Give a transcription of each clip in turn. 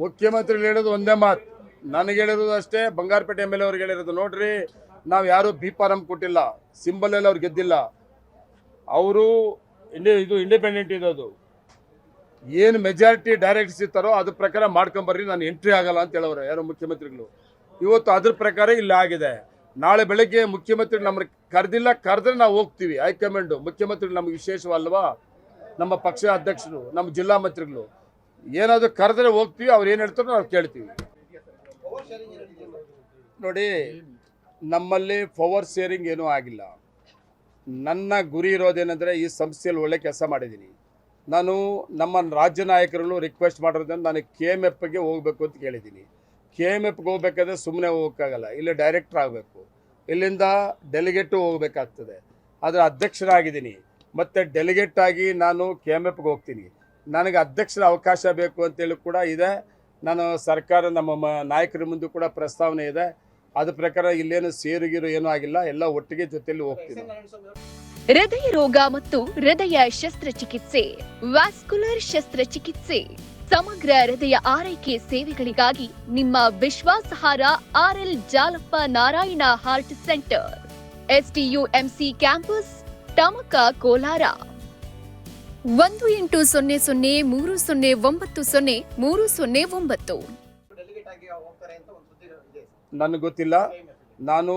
ಮುಖ್ಯಮಂತ್ರಿಗಳು ಹೇಳೋದು ಒಂದೇ ಮಾತು. ನನಗೆ ಹೇಳಿರೋದು ಅಷ್ಟೇ, ಬಂಗಾರಪೇಟೆ ಎಂ ಎಲ್ ಅವ್ರಿಗೆ ಹೇಳಿರೋದು. ನೋಡ್ರಿ, ನಾವು ಯಾರು ಬಿ ಕೊಟ್ಟಿಲ್ಲ. ಸಿಂಬಲ್ ಎಲ್ಲ ಅವ್ರು ಗೆದ್ದಿಲ್ಲ. ಅವರು ಇಂಡಿ, ಇದು ಇಂಡಿಪೆಂಡೆಂಟ್ ಇರೋದು ಏನು ಮೆಜಾರಿಟಿ ಡೈರೆಕ್ಟ್ ಸಿಗ್ತಾರೋ ಅದ್ರ ಪ್ರಕಾರ ಮಾಡ್ಕೊಂಬರ್ರಿ, ನಾನು ಎಂಟ್ರಿ ಆಗಲ್ಲ ಅಂತ ಹೇಳೋರು ಯಾರು ಮುಖ್ಯಮಂತ್ರಿಗಳು. ಇವತ್ತು ಅದ್ರ ಪ್ರಕಾರ ಇಲ್ಲಿ ಆಗಿದೆ. ನಾಳೆ ಬೆಳಗ್ಗೆ ಮುಖ್ಯಮಂತ್ರಿ ನಮ್ಮನ್ನ ಕರೆದಿಲ್ಲ, ಕರೆದ್ರೆ ನಾವು ಹೋಗ್ತೀವಿ. ಹೈಕಮಾಂಡು ಮುಖ್ಯಮಂತ್ರಿ ನಮ್ಗೆ ವಿಶೇಷವಲ್ವಾ? ನಮ್ಮ ಪಕ್ಷ ಅಧ್ಯಕ್ಷರು, ನಮ್ಮ ಜಿಲ್ಲಾ ಮಂತ್ರಿಗಳು. ಏನಾದರೂ ಕರೆದ್ರೆ ಹೋಗ್ತೀವಿ, ಅವ್ರು ಏನು ಹೇಳ್ತಾರೋ ನಾವು ಕೇಳ್ತೀವಿ. ನೋಡಿ, ನಮ್ಮಲ್ಲಿ ಪವರ್ ಶೇರಿಂಗ್ ಏನೂ ಆಗಿಲ್ಲ. ನನ್ನ ಗುರಿ ಇರೋದೇನೆಂದರೆ ಈ ಸಂಸ್ಥೆಯಲ್ಲಿ ಒಳ್ಳೆ ಕೆಲಸ ಮಾಡಿದ್ದೀನಿ. ನಾನು ನಮ್ಮ ರಾಜ್ಯ ನಾಯಕರಲ್ಲೂ ರಿಕ್ವೆಸ್ಟ್ ಮಾಡಿರೋದ್ರಿಂದ ನಾನು ಕೆ ಎಂ ಎಫ್ಗೆ ಹೋಗಬೇಕು ಅಂತ ಕೇಳಿದ್ದೀನಿ. ಕೆ ಎಂ ಎಫ್ಗೆ ಹೋಗ್ಬೇಕಾದ್ರೆ ಸುಮ್ಮನೆ ಹೋಗೋಕ್ಕಾಗಲ್ಲ, ಇಲ್ಲಿ ಡೈರೆಕ್ಟ್ರ್ ಆಗಬೇಕು. ಇಲ್ಲಿಂದ ಡೆಲಿಗೇಟು ಹೋಗಬೇಕಾಗ್ತದೆ. ಆದರೆ ಅಧ್ಯಕ್ಷರಾಗಿದ್ದೀನಿ. ಮತ್ತು ಡೆಲಿಗೇಟ್ ಆಗಿ ನಾನು ಕೆ ಎಂ ಎಫ್ಗೆ ಹೋಗ್ತೀನಿ. ನನಗೆ ಅಧ್ಯಕ್ಷರ ಅವಕಾಶ ಬೇಕು ಅಂತೇಳಿ ಕೂಡ ಇದೆ. ನಾನು ಸರ್ಕಾರ ನಮ್ಮ ಮ- ನಾಯಕರ ಮುಂದೆ ಕೂಡ ಪ್ರಸ್ತಾವನೆ ಇದೆ. ಅದ್ರ ಪ್ರಕಾರ ಇಲ್ಲೇನು ಸೇರುಗಿರು ಏನೂ ಆಗಿಲ್ಲ. ಎಲ್ಲ ಒಟ್ಟಿಗೆ ಜೊತೆಯಲ್ಲಿ ಹೋಗ್ತೀವಿ ಹೃದಯ ರೋಗ ಮತ್ತು ಹೃದಯ ಶಸ್ತ್ರಚಿಕಿತ್ಸೆ, ವ್ಯಾಸ್ಕುಲರ್ ಶಸ್ತ್ರಚಿಕಿತ್ಸೆ, ಸಮಗ್ರ ಹೃದಯ ಆರೈಕೆ ಸೇವೆಗಳಿಗಾಗಿ ನಿಮ್ಮ ವಿಶ್ವಾಸಾರ್ಹ RL Jalappa Narayana heart centre STUMC campus Tamaka Kolar. ಒಂದು ಎಂಟು ಸೊನ್ನೆ ಸೊನ್ನೆ ಮೂರು ಸೊನ್ನೆ ಒಂಬತ್ತು ಸೊನ್ನೆ ಮೂರು ಸೊನ್ನೆ ಒಂಬತ್ತು. ನನಗೆ ಗೊತ್ತಿಲ್ಲ. ನಾನು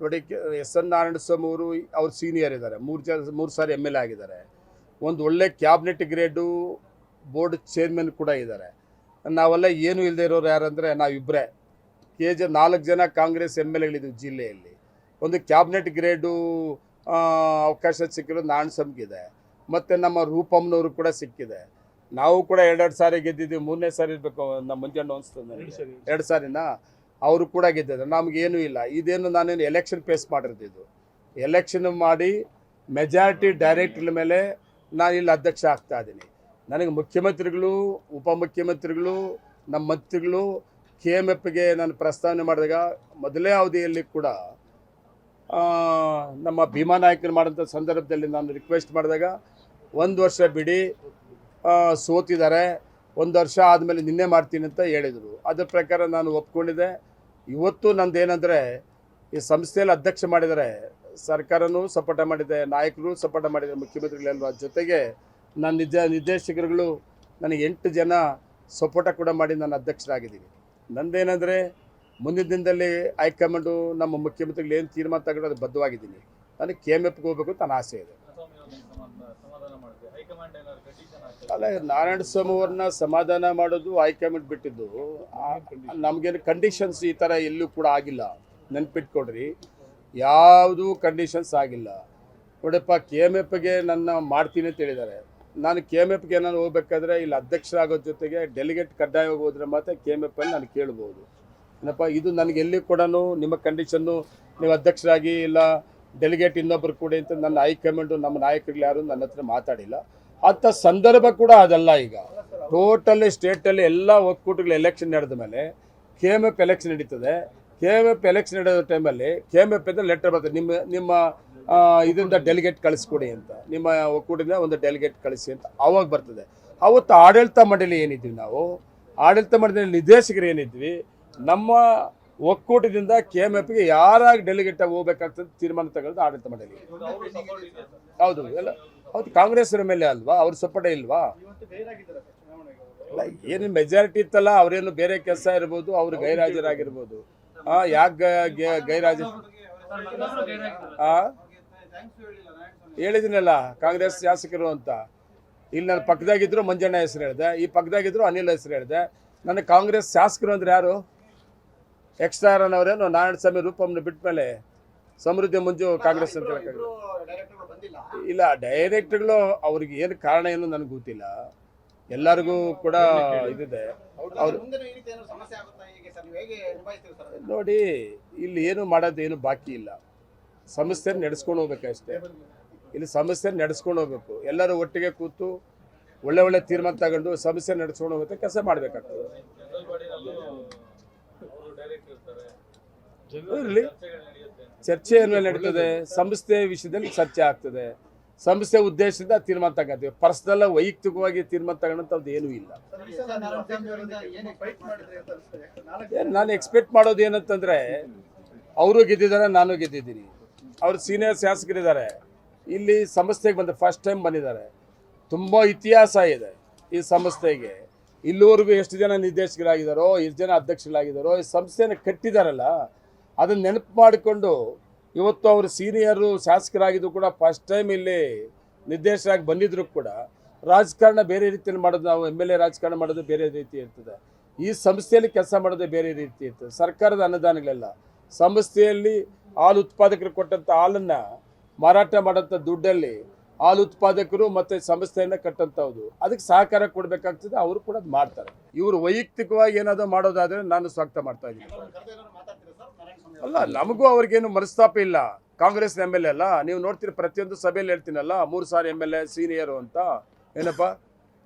ನೋಡಿ ಎಸ್ ಎನ್ ನಾರಾಯಣ ಸ್ವಾಮಿ ಅವರು ಅವ್ರು ಸೀನಿಯರ್ ಇದ್ದಾರೆ. ಮೂರು ಜನ, ಮೂರು ಸಾರಿ ಎಂ ಎಲ್ ಎ ಆಗಿದ್ದಾರೆ. ಒಂದು ಒಳ್ಳೆ ಕ್ಯಾಬಿನೆಟ್ ಗ್ರೇಡು ಬೋರ್ಡ್ ಚೇರ್ಮನ್ ಕೂಡ ಇದ್ದಾರೆ. ನಾವೆಲ್ಲ ಏನೂ ಇಲ್ಲದೆ ಇರೋರು ಯಾರಂದರೆ ನಾವಿಬ್ಬರೇ ಕೆ ಜೆ ನಾಲ್ಕು ಜನ ಕಾಂಗ್ರೆಸ್ ಎಂ ಎಲ್ ಎಗಳಿದ್ದೀವಿ ಜಿಲ್ಲೆಯಲ್ಲಿ. ಒಂದು ಕ್ಯಾಬಿನೆಟ್ ಗ್ರೇಡು ಅವಕಾಶ ಸಿಕ್ಕಿರೋದು ನಾರಾಯಣ ಸ್ವಾಮಿಗಿದೆ ಮತ್ತು ನಮ್ಮ ರೂಪಮ್ನವರು ಕೂಡ ಸಿಕ್ಕಿದೆ. ನಾವು ಕೂಡ ಎರಡೆರಡು ಸಾರಿ ಗೆದ್ದಿದ್ದೀವಿ ಮೂರನೇ ಸಾರಿ ಇರಬೇಕು ನಮ್ಮ ಮುಂಜಾನೆ ಅನಿಸ್ತದೆ ನನಗೆ. ಎರಡು ಸಾರಿನಾ? ಅವರು ಕೂಡ ಗೆದ್ದಿದ್ದಾರೆ ನಮಗೇನೂ ಇಲ್ಲ. ಇದೇನು ನಾನೇನು ಎಲೆಕ್ಷನ್ ಫೇಸ್ ಮಾಡಿರ್ತಿದ್ದು ಎಲೆಕ್ಷನ್ ಮಾಡಿ ಮೆಜಾರಿಟಿ ಡೈರೆಕ್ಟ್ರ ಮೇಲೆ ನಾನು ಇಲ್ಲಿ ಅಧ್ಯಕ್ಷ ಆಗ್ತಾ ಇದ್ದೀನಿ. ನನಗೆ ಮುಖ್ಯಮಂತ್ರಿಗಳು ಉಪಮುಖ್ಯಮಂತ್ರಿಗಳು ನಮ್ಮ ಮಂತ್ರಿಗಳು ಕೆ ಎಂ ಎಫ್ಗೆ ನಾನು ಪ್ರಸ್ತಾವನೆ ಮಾಡಿದಾಗ ಮೊದಲೇ ಅವಧಿಯಲ್ಲಿ ಕೂಡ ನಮ್ಮ ಭೀಮಾ ನಾಯಕರು ಮಾಡಿದಂಥ ಸಂದರ್ಭದಲ್ಲಿ ನಾನು ರಿಕ್ವೆಸ್ಟ್ ಮಾಡಿದಾಗ ಒಂದು ವರ್ಷ ಬಿಡಿ ಸೋತಿದ್ದಾರೆ, ಒಂದು ವರ್ಷ ಆದಮೇಲೆ ನಿನ್ನೆ ಮಾಡ್ತೀನಿ ಅಂತ ಹೇಳಿದರು. ಅದರ ಪ್ರಕಾರ ನಾನು ಒಪ್ಕೊಂಡಿದ್ದೆ. ಇವತ್ತು ನಂದೇನೆಂದರೆ, ಈ ಸಂಸ್ಥೆಯಲ್ಲಿ ಅಧ್ಯಕ್ಷ ಮಾಡಿದರೆ ಸರ್ಕಾರನೂ ಸಪೋರ್ಟ ಮಾಡಿದೆ, ನಾಯಕರು ಸಪೋರ್ಟ ಮಾಡಿದ್ದಾರೆ ಮುಖ್ಯಮಂತ್ರಿಗಳೆಲ್ಲ ಜೊತೆಗೆ ನನ್ನ ನಿಜ, ನಿರ್ದೇಶಕರುಗಳು ನನಗೆ ಎಂಟು ಜನ ಸಪೋರ್ಟ ಕೂಡ ಮಾಡಿ ನಾನು ಅಧ್ಯಕ್ಷರಾಗಿದ್ದೀನಿ. ನಂದೇನೆಂದರೆ, ಮುಂದಿನ ದಿನದಲ್ಲಿ ಹೈಕಮಾಂಡು ನಮ್ಮ ಮುಖ್ಯಮಂತ್ರಿಗಳು ಏನು ತೀರ್ಮಾನ ತಗೊಂಡು ಅದು ಬದ್ಧವಾಗಿದ್ದೀನಿ. ನನಗೆ ಕೆ ಎಂ ಎಫ್ಗೆ ಹೋಗ್ಬೇಕು ಅಂತ ನನ್ನ ಆಸೆ ಇದೆ. ಅಲ್ಲ ನಾರಾಯಣ ಸ್ವಾಮಿ ಅವ್ರನ್ನ ಸಮಾಧಾನ ಮಾಡೋದು ಹೈಕಮಾಂಡ್ ಬಿಟ್ಟಿದ್ದು. ನಮಗೇನು ಕಂಡೀಷನ್ಸ್ ಈ ಥರ ಎಲ್ಲೂ ಕೂಡ ಆಗಿಲ್ಲ. ನೆನ್ಪಿಟ್ಕೊಡ್ರಿ ಯಾವುದೂ ಕಂಡೀಷನ್ಸ್ ಆಗಿಲ್ಲ. ನೋಡಪ್ಪ ಕೆ ಎಂ ಎಫ್ಗೆ ನನ್ನ ಮಾಡ್ತೀನಿ ಅಂತ ಹೇಳಿದ್ದಾರೆ. ನಾನು ಕೆ ಎಂ ಎಫ್ಗೆ ನಾನು ಹೋಗ್ಬೇಕಾದ್ರೆ ಇಲ್ಲಿ ಅಧ್ಯಕ್ಷರಾಗೋದ್ರ ಜೊತೆಗೆ ಡೆಲಿಗೇಟ್ ಕಡ್ಡಾಯವಾಗಿ ಹೋದ್ರೆ ಮಾತ್ರ ಕೆ ಎಂ ಎಫ್ ಅಲ್ಲಿ ನಾನು ಕೇಳ್ಬೋದು. ಏನಪ್ಪ, ಇದು ನನಗೆ ಎಲ್ಲಿ ಕೂಡ ನಿಮ್ಮ ಕಂಡೀಷನ್ನು ನೀವು ಅಧ್ಯಕ್ಷರಾಗಿ ಇಲ್ಲ ಡೆಲಿಗೇಟ್ ಇನ್ನೊಬ್ಬರು ಕೂಡ ಅಂತ ನನ್ನ ಹೈಕಮಾಂಡು ನಮ್ಮ ನಾಯಕರುಗಳು ಯಾರು ನನ್ನ ಹತ್ರ ಮಾತಾಡಿಲ್ಲ. ಅಂಥ ಸಂದರ್ಭ ಕೂಡ ಅದಲ್ಲ ಈಗ. ಟೋಟಲಿ ಸ್ಟೇಟಲ್ಲಿ ಎಲ್ಲ ಒಕ್ಕೂಟಗಳು ಎಲೆಕ್ಷನ್ ನಡೆದ ಮೇಲೆ ಕೆ ಎಂ ಎಫ್ ಎಲೆಕ್ಷನ್ ನಡೀತದೆ. ಕೆ ಎಂ ಎಫ್ ಎಲೆಕ್ಷನ್ ನಡೆಯೋ ಟೈಮಲ್ಲಿ ಕೆ ಎಂ ಎಫ್ ಇಂದ ಲೆಟರ್ ಬರ್ತದೆ. ನಿಮ್ಮ ನಿಮ್ಮ ಇದರಿಂದ ಡೆಲಿಗೇಟ್ ಕಳಿಸ್ಕೊಡಿ ಅಂತ. ನಿಮ್ಮ ಒಕ್ಕೂಟದಿಂದ ಒಂದು ಡೆಲಿಗೇಟ್ ಕಳಿಸಿ ಅಂತ ಅವಾಗ ಬರ್ತದೆ. ಅವತ್ತು ಆಡಳಿತ ಮಂಡಳಿ ಏನಿದ್ವಿ ನಾವು? ಆಡಳಿತ ಮಂಡಳಿ ನಿರ್ದೇಶಕರು ಏನಿದ್ವಿ? ನಮ್ಮ ಒಕ್ಕೂಟದಿಂದ ಕೆ ಎಂ ಎಫ್ಗೆ ಯಾರಾಗಿ ಡೆಲಿಗೇಟ್ ಆಗಿ ಹೋಗ್ಬೇಕಾಗ್ತದೆ ತೀರ್ಮಾನ ತಗೊಳ್ಳೋದು ಆಡಳಿತ ಮಂಡಳಿ. ಹೌದು, ಎಲ್ಲ, ಹೌದು, ಕಾಂಗ್ರೆಸ್ ಮೇಲೆ ಅಲ್ವಾ? ಅವ್ರ ಸಪೋರ್ಟೇ ಇಲ್ವಾ? ಏನು ಮೆಜಾರಿಟಿ ಇತ್ತಲ್ಲ, ಅವ್ರೇನು ಬೇರೆ ಕೆಲಸ ಇರ್ಬೋದು, ಅವ್ರು ಗೈರಾಜರಾಗಿರ್ಬೋದು. ಆ, ಯಾಕೆ ಗೈರಾಜ? ಹೇಳಿಲ್ಲ ಹೇಳಿದಿನಲ್ಲ ಕಾಂಗ್ರೆಸ್ ಶಾಸಕರು ಅಂತ. ಇಲ್ಲಿ ನನ್ನ ಪಕ್ಕದಾಗಿದ್ರು ಮಂಜಣ್ಣ ಹೆಸರು ಹೇಳಿದೆ, ಈ ಪಕ್ಕದಾಗಿದ್ರು ಅನಿಲ್ ಹೆಸರು ಹೇಳಿದೆ. ನನ್ನ ಕಾಂಗ್ರೆಸ್ ಶಾಸಕರು ಅಂದ್ರೆ ಯಾರು? ಎಕ್ಸ್ಟ್ರಾರನವರೇನು ನಾರಾಯಣ ಸ್ವಾಮಿ ರೂಪಮ್ನ ಬಿಟ್ಟ ಮೇಲೆ ಸಮೃದ್ಧಿ ಮುಂಜು ಕಾಂಗ್ರೆಸ್ ಅಂತ ಇಲ್ಲ ಡೈರೆಕ್ಟ್ಗಳು ಅವ್ರಿಗೆ ಏನು ಕಾರಣ ಏನು ನನಗೆ ಗೊತ್ತಿಲ್ಲ. ಎಲ್ಲರಿಗೂ ಕೂಡ ಇದಿದೆ. ಅವರು ನೋಡಿ ಇಲ್ಲಿ ಏನು ಮಾಡೋದು ಏನು ಬಾಕಿ ಇಲ್ಲ. ಸಮಸ್ಯೆ ನಡೆಸ್ಕೊಂಡು ಹೋಗ್ಬೇಕಷ್ಟೇ. ಇಲ್ಲಿ ಸಮಸ್ಯೆ ನಡೆಸ್ಕೊಂಡು ಹೋಗ್ಬೇಕು. ಎಲ್ಲರೂ ಒಟ್ಟಿಗೆ ಕೂತು ಒಳ್ಳೆ ಒಳ್ಳೆ ತೀರ್ಮಾನ ತಗೊಂಡು ಸಮಸ್ಯೆ ನಡೆಸ್ಕೊಂಡು ಹೋಗುತ್ತೆ ಕೆಲಸ ಮಾಡಬೇಕಾಗ್ತದೆ. ಇರಲಿ. ಚರ್ಚೆ ಮೇಲೆ ನಡೀತದೆ? ಸಂಸ್ಥೆ ವಿಷಯದಲ್ಲಿ ಚರ್ಚೆ ಆಗ್ತದೆ. ಸಂಸ್ಥೆ ಉದ್ದೇಶದಿಂದ ತೀರ್ಮಾನ ತಗೋತೀವಿ. ಪರ್ಸನಲ್ ವೈಯಕ್ತಿಕವಾಗಿ ತೀರ್ಮಾನ ತಗೊಳ್ಳೋಂಥದ್ದು ಏನೂ ಇಲ್ಲ. ನಾನು ಎಕ್ಸ್ಪೆಕ್ಟ್ ಮಾಡೋದು ಏನಂತಂದ್ರೆ ಅವರು ಗೆದ್ದಿದ್ದಾರೆ ನಾನು ಗೆದ್ದಿದ್ದೀನಿ. ಅವರು ಸೀನಿಯರ್ ಶಾಸಕರಿದ್ದಾರೆ. ಇಲ್ಲಿ ಸಂಸ್ಥೆಗೆ ಬಂದ ಫಸ್ಟ್ ಟೈಮ್ ಬಂದಿದ್ದಾರೆ. ತುಂಬ ಇತಿಹಾಸ ಇದೆ ಈ ಸಂಸ್ಥೆಗೆ. ಇಲ್ಲಿವರೆಗೂ ಎಷ್ಟು ಜನ ನಿರ್ದೇಶಕರಾಗಿದ್ದಾರೋ ಎಷ್ಟು ಜನ ಅಧ್ಯಕ್ಷರಾಗಿದ್ದಾರೋ ಈ ಸಂಸ್ಥೆನ ಕಟ್ಟಿದಾರಲ್ಲ ಅದನ್ನ ನೆನಪು ಮಾಡಿಕೊಂಡು ಇವತ್ತು ಅವರು ಸೀನಿಯರು ಶಾಸಕರಾಗಿದ್ದು ಕೂಡ ಫಸ್ಟ್ ಟೈಮ್ ಇಲ್ಲಿ ನಿರ್ದೇಶಕರಾಗಿ ಬಂದಿದ್ರು ಕೂಡ ರಾಜಕಾರಣ ಬೇರೆ ರೀತಿಯಲ್ಲಿ ಮಾಡೋದು, ನಾವು ಎಂ ಎಲ್ ಎ ರಾಜಕಾರಣ ಮಾಡೋದು ಬೇರೆ ರೀತಿ ಇರ್ತದೆ. ಈ ಸಂಸ್ಥೆಯಲ್ಲಿ ಕೆಲಸ ಮಾಡೋದು ಬೇರೆ ರೀತಿ ಇರ್ತದೆ. ಸರ್ಕಾರದ ಅನುದಾನಗಳೆಲ್ಲ. ಸಂಸ್ಥೆಯಲ್ಲಿ ಹಾಲು ಉತ್ಪಾದಕರು ಕೊಟ್ಟಂಥ ಹಾಲನ್ನು ಮಾರಾಟ ಮಾಡೋಂಥ ದುಡ್ಡಲ್ಲಿ ಹಾಲು ಉತ್ಪಾದಕರು ಮತ್ತು ಸಂಸ್ಥೆಯನ್ನು ಕಟ್ಟಂಥವ್ದು ಅದಕ್ಕೆ ಸಹಕಾರ ಕೊಡಬೇಕಾಗ್ತದೆ, ಅವರು ಕೂಡ ಅದು ಮಾಡ್ತಾರೆ. ಇವರು ವೈಯಕ್ತಿಕವಾಗಿ ಏನಾದರೂ ಮಾಡೋದಾದರೆ ನಾನು ಸ್ವಾಗತ ಮಾಡ್ತಾ ಇದ್ದೀನಿ ಅವ್ರನ್ನ ಕರೆದು ಏನಾದ್ರು ಮಾತಾಡ್ತೀರಾ ಸರ್ ನಾರಾಯಣ ಸ್ವಾಮಿ ಅಲ್ಲ, ನಮಗೂ ಅವ್ರಿಗೇನು ಮನಸ್ತಾಪ ಇಲ್ಲ. ಕಾಂಗ್ರೆಸ್ ಎಂ ಎಲ್ ಎ ಅಲ್ಲ, ನೀವು ನೋಡ್ತೀರಿ ಪ್ರತಿಯೊಂದು ಸಭೆಯಲ್ಲಿ ಹೇಳ್ತೀನಲ್ಲ, ಮೂರು ಸಾರಿ ಎಂ ಎಲ್ ಎ, ಸೀನಿಯರು ಅಂತ. ಏನಪ್ಪ?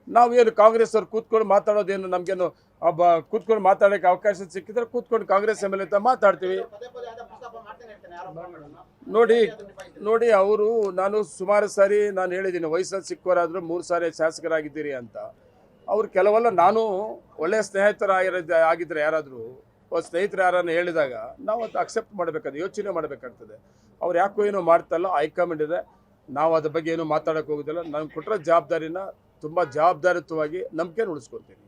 ನಾವೇನು ಕಾಂಗ್ರೆಸ್ ಅವ್ರು ಕೂತ್ಕೊಂಡು ಮಾತಾಡೋದೇನು ನಮಗೇನು ಒಬ್ಬ ಕೂತ್ಕೊಂಡು ಮಾತಾಡೋಕ್ಕೆ ಅವಕಾಶ ಸಿಕ್ಕಿದ್ರೆ ಕೂತ್ಕೊಂಡು ಕಾಂಗ್ರೆಸ್ ಎಂ ಎಲ್ ಎ ಅಂತ ಮಾತಾಡ್ತೀವಿ. ನೋಡಿ ನೋಡಿ ಅವರು, ನಾನು ಸುಮಾರು ಸಾರಿ ನಾನು ಹೇಳಿದ್ದೀನಿ, ವಯಸ್ಸಲ್ಲಿ ಸಿಕ್ಕವರಾದರೂ ಮೂರು ಸಾರಿ ಶಾಸಕರಾಗಿದ್ದೀರಿ ಅಂತ. ಅವ್ರು ಕೆಲವೆಲ್ಲ, ನಾನು ಒಳ್ಳೆಯ ಸ್ನೇಹಿತರಾಗಿರೋದು ಆಗಿದ್ರೆ ಯಾರಾದರೂ ಸ್ನೇಹಿತರು ಯಾರನ್ನು ಹೇಳಿದಾಗ ನಾವು ಅದು ಅಕ್ಸೆಪ್ಟ್ ಮಾಡಬೇಕಾದ್ರೆ ಯೋಚನೆ ಮಾಡಬೇಕಾಗ್ತದೆ. ಅವ್ರು ಯಾಕೋ ಏನೋ ಮಾಡ್ತಲ್ಲ ಹೈಕಮಾಂಡ್ ಇದೆ, ನಾವು ಅದ್ರ ಬಗ್ಗೆ ಏನೂ ಮಾತಾಡೋಕೆ ಹೋಗೋದಿಲ್ಲ. ನಾನು ಕೊಟ್ಟಿರೋ ಜವಾಬ್ದಾರಿನ ತುಂಬ ಜವಾಬ್ದಾರಿತ್ವವಾಗಿ ನಂಬಿಕೆ ಉಳಿಸ್ಕೊತೀನಿ